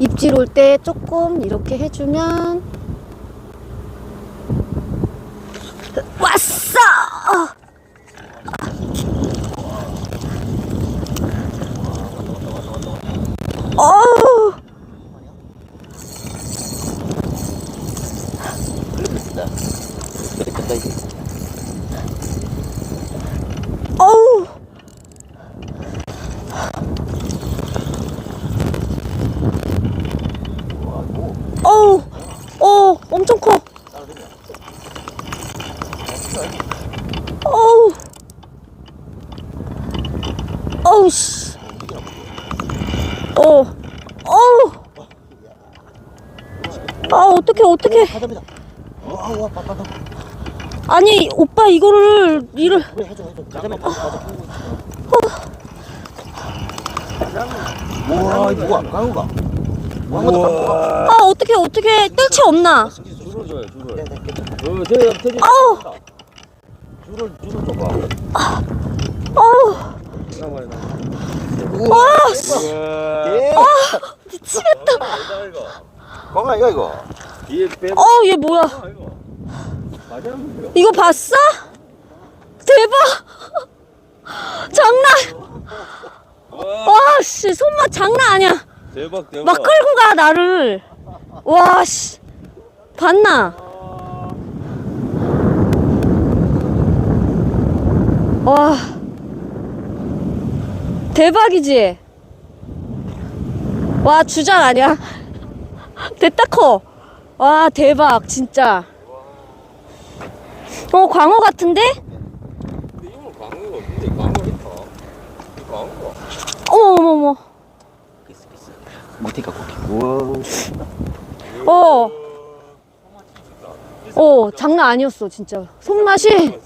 입질 올 때 조금 이렇게 해주면 왔어! 어우! 어우! 어우! 어, 엄청 커. 어우! 어우, 씨. 어, 어우! 아, 어떡해, 어떡해. 하자입니다. 어, 아우, 아빠, 아빠, 아빠. 아니, 오빠, 이거를, 이를. 그래, 해줘, 해줘. 하자입니다. 맞아. 우와, 이거 뭐야? 강우가. 우와. 아, 어떡해, 어떡해. 뜰채 없나? 줄을 줘요 줄을. 어 저기 저기 아우! 줄을 줄을 줘봐 어우! 잠깐만 와, 씨. 예. 미치겠다. 맞아 이거 이거, 이거. 뒤에 빼 어우, 얘 뭐야. 이거 맞아 이거 이거 봤어? 대박! 장난! 와, 씨, 손맛 장난 아니야. 대박 대박 막 끌고 가, 나를. 와, 씨. 봤나? 와. 대박이지? 와, 주작 아니야? 됐다 커. 와, 대박, 진짜. 어, 광어 같은데? 근데 이거 광어가 없는데 광어 있다 이 광어가 어머, 어머, 어머. 못해가 고기. 우와. 어. 어, 장난 아니었어, 진짜. 손맛이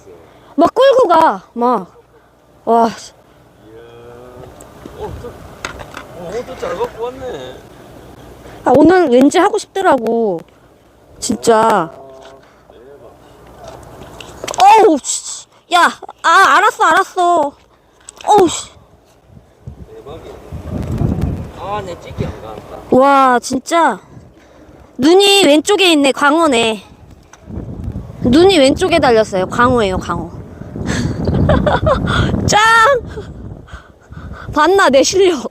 막 끌고 가, 막. 와, 씨. 어또 잘 갖고 왔네 아, 오늘 왠지 하고 싶더라고. 진짜. 어우, 씨. 야, 아, 알았어, 알았어. 어우, 씨. 대박이야 아 내 찍기 안 간다 와, 진짜. 눈이 왼쪽에 있네, 광어네. 눈이 왼쪽에 달렸어요. 광어예요, 광어. 짱! 봤나, 내 실력.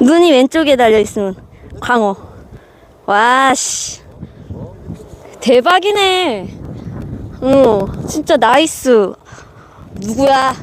눈이 왼쪽에 달려있으면 광어. 와, 씨. 대박이네. 어, 진짜 나이스. 누구야?